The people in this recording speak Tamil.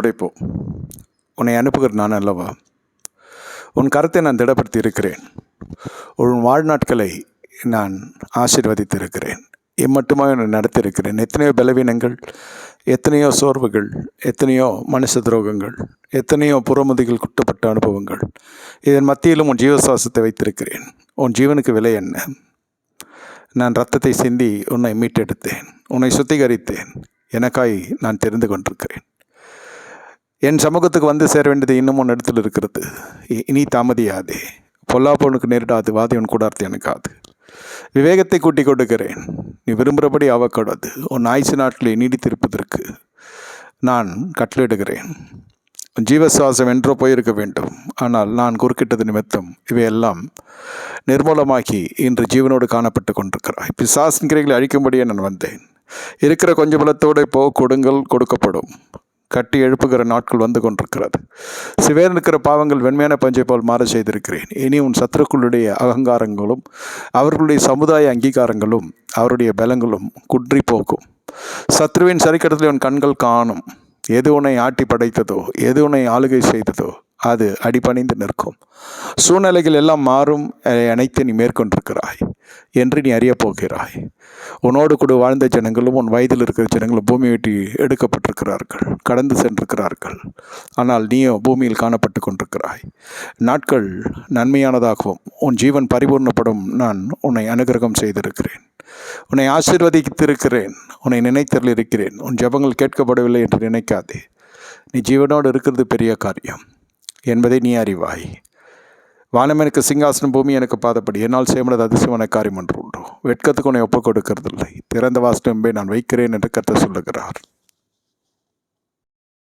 உடைப்போம் உன்னை அனுப்புகிற நான் அல்லவா? உன் கருத்தை நான் திடப்படுத்தி இருக்கிறேன் உன் வாழ்நாட்களை நான் ஆசீர்வதித்திருக்கிறேன். இம்மட்டுமா நான் நடத்தியிருக்கிறேன். எத்தனையோ பலவீனங்கள் எத்தனையோ சோர்வுகள் எத்தனையோ மனுஷ துரோகங்கள் எத்தனையோ புறமுதிகள் குட்டப்பட்ட அனுபவங்கள். இதன் மத்தியிலும் உன் ஜீவசுவாசத்தை வைத்திருக்கிறேன். உன் ஜீவனுக்கு விலை என்ன? நான் ரத்தத்தை சிந்தி உன்னை மீட்டெடுத்தேன். உன்னை சுத்திகரித்தேன். எனக்காய் நான் தெரிந்து கொண்டிருக்கிறேன். என் சமூகத்துக்கு வந்து சேர வேண்டியது இன்னும் ஒன்று இடத்துல இருக்கிறது. இ- இனி தாமதியாதே. பொல்லாப்பவனுக்கு நேரிடாது வாதி உன் எனக்காது விவேகத்தை கூட்டி கொடுக்கிறேன். நீ விரும்புகிறபடி அவக்கூடாது உன் ஆயுசு நாட்டிலே நீடித்திருப்பதற்கு நான் கட்டளிடுகிறேன் ஜீவசுவாசம் என்றோ போயிருக்க வேண்டும். ஆனால் நான் குறுக்கிட்டது நிமித்தம் இவையெல்லாம் நிர்மூலமாகி இன்று ஜீவனோடு காணப்பட்டு கொண்டிருக்கிறாய். பிசாசின் கிரைகளை அழிக்கும்படியே நான் வந்தேன். இருக்கிற கொஞ்ச பலத்தோடு போ கொடுங்கள் கொடுக்கப்படும். கட்டி எழுப்புகிற நாட்கள் வந்து கொண்டிருக்கிறது. சிவேர் இருக்கிற பாவங்கள் வெண்மையான பஞ்சை போல் மாற செய்திருக்கிறேன். இனி உன் சத்துருக்களுடைய அகங்காரங்களும் அவர்களுடைய சமுதாய அங்கீகாரங்களும் அவருடைய பலங்களும் குன்றி போகும் சத்ருவின் சரிக்கடத்தில் உன் கண்கள் காணும். எது உன்னை ஆட்டி படைத்ததோ எது உன்னை ஆளுகை செய்ததோ அது அடிபணிந்து நிற்கும். சூழ்நிலைகள் எல்லாம் மாறும் அனைத்து நீ மேற்கொண்டிருக்கிறாய். என்று நீ அறியப் போகிறாய் உன்னோடு கூட வாழ்ந்த ஜனங்களும் உன் வயதில் இருக்கிற ஜனங்களும் பூமி வெட்டி எடுக்கப்பட்டிருக்கிறார்கள் கடந்து சென்றிருக்கிறார்கள். ஆனால் நீயோ பூமியில் காணப்பட்டு கொண்டிருக்கிறாய். நாட்கள் நன்மையானதாகவும் உன் ஜீவன் பரிபூர்ணப்படும் நான் உன்னை அனுகிரகம் செய்திருக்கிறேன். உன்னை ஆசீர்வதித்திருக்கிறேன் உன்னை நினைத்தரில் இருக்கிறேன். உன் ஜெபங்கள் கேட்கப்படவில்லை என்று நினைக்காதே. நீ ஜீவனோடு இருக்கிறது பெரிய காரியம். என்பதை நீ அறிவாய். வானம் எனக்கு சிங்காசனம் பூமி எனக்கு பாதப்படி. என்னால் செய்யமுடியாத அதிசயமான காரியம் ஒன்று உண்டு. வெட்கத்துக்கு உன்னை ஒப்புக் கொடுக்கறதில்லை. திறந்த வாசனம்பே நான் வைக்கிறேன் என்று கத்த சொல்லுகிறார்.